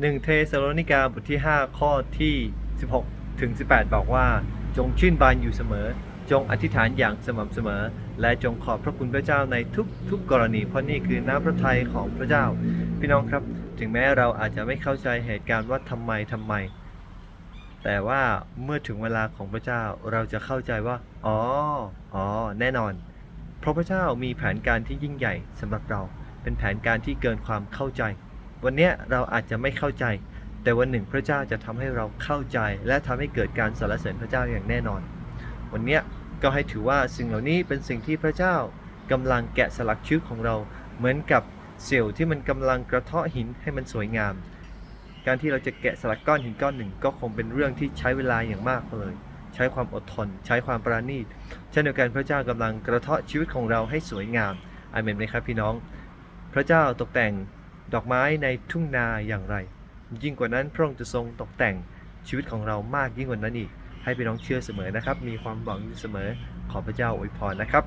1 เทสโลนิกาบทที่ 5 ข้อที่ 16 ถึง 18 บอกว่า จงชื่นบานอยู่เสมอ จงอธิษฐานอย่างสม่ำเสมอ และจงขอบพระคุณพระเจ้าในทุกทุกกรณีเพราะนี่คือน้ำพระทัยของพระเจ้า พี่น้องครับ ถึงแม้เราอาจจะไม่เข้าใจเหตุการณ์ว่าทำไมทำไม แต่ว่าเมื่อถึงเวลาของพระเจ้าเราจะเข้าใจว่า อ๋อ อ๋อ แน่นอน เพราะพระเจ้ามีแผนการที่ยิ่งใหญ่สำหรับเรา เป็นแผนการที่เกินความเข้าใจ วันนี้เราอาจจะไม่เข้าใจ แต่วันหนึ่งพระเจ้าจะทำให้เราเข้าใจ และทำให้เกิดการสรรเสริญพระเจ้าอย่างแน่นอน วันนี้ก็ให้ถือว่าสิ่งเหล่านี้เป็นสิ่งที่พระเจ้ากำลังแกะสลักชีวิตของเรา เหมือนกับเซลล์ที่มันกำลังกระเทาะหินให้มันสวยงาม การที่เราจะแกะสลักก้อนหินก้อนหนึ่ง ก็คงเป็นเรื่องที่ใช้เวลาอย่างมากเลย ใช้ความอดทน ใช้ความประณีตเช่นเดียวกันพระเจ้ากำลังกระเทาะชีวิตของเราให้สวยงามอเมนไหมครับพี่น้อง พระเจ้าตกแต่ง ดอกไม้ในทุ่งนาอย่างไร ยิ่งกว่านั้นพระองค์จะทรงตกแต่งชีวิตของเรามากยิ่งกว่านั้นอีก ให้พี่น้องเชื่อเสมอนะครับ มีความหวังอยู่เสมอขอพระเจ้าอวยพรนะครับ